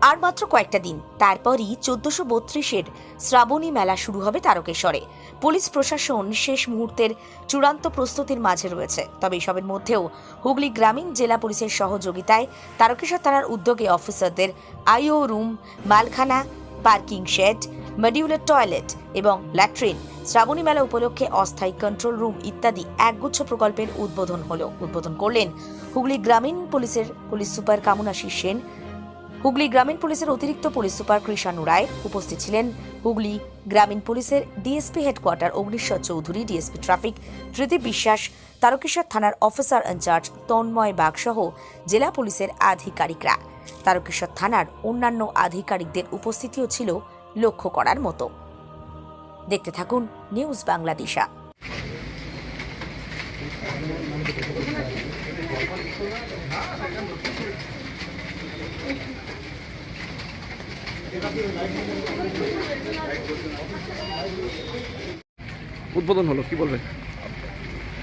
আর মাত্র কয়েকটা দিন, তারপরই চোদ্দশো বত্রিশের শ্রাবণী মেলা শুরু হবে তারকেশ্বরে। পুলিশ প্রশাসন শেষ মুহূর্তের চূড়ান্ত প্রস্তুতির মাঝে রয়েছে। তবে এসবের মধ্যেও হুগলি গ্রামীণ জেলা পুলিশের সহযোগিতায় তারকেশ্বর থানার উদ্যোগে অফিসারদের আইও রুম, মালখানা, পার্কিং শেড, মডিউলার টয়লেট এবং ল্যাট্রিন, শ্রাবণী মেলা উপলক্ষে অস্থায়ী কন্ট্রোল রুম ইত্যাদি একগুচ্ছ প্রকল্পের উদ্বোধন হলো। উদ্বোধন করলেন হুগলি গ্রামীণ পুলিশের পুলিশ সুপার কামুনাশী সেন হুগলি গ্রামীণ পুলিশের অতিরিক্ত পুলিশ সুপার কৃষাণু রায় উপস্থিত ছিলেন। হুগলি গ্রামীণ পুলিশের DSP headquarter Agnishwar Chowdhury, DSP traffic Dhriti Biswas, Tarakeswar থানার অফিসার ইনচার্জ তন্ময় বাগ সহ জেলা পুলিশের আধিকারিকরা। তারকেশ্বর থানার অন্যান্য আধিকারিকদের উপস্থিতিও ছিল লক্ষ্য করার মতো। দেখতে থাকুন নিউজ বাংলাদেশা উদ্বোধন হলো কি বলবেন?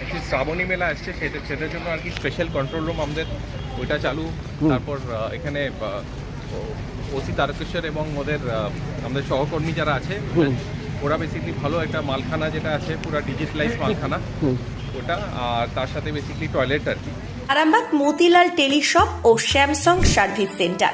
একটি শ্রাবণী মেলা আসছে সেটা সেটার জন্য আর কি স্পেশাল কন্ট্রোল রুম আমাদের ওইটা চালু। তারপর এখানে ওসি তারকেশ্বর এবং ওদের আমাদের সহকর্মী যারা আছে ওরা বেসিকলি ভালো একটা মালখানা যেটা আছে পুরো ডিজিটালাইজ মালখানা। ওটা আর তার সাথে বেসিকলি টয়লেট আর কি। আরামবাগ মতিলাল টেলিশপ ও স্যামসাং সার্ভিস সেন্টার।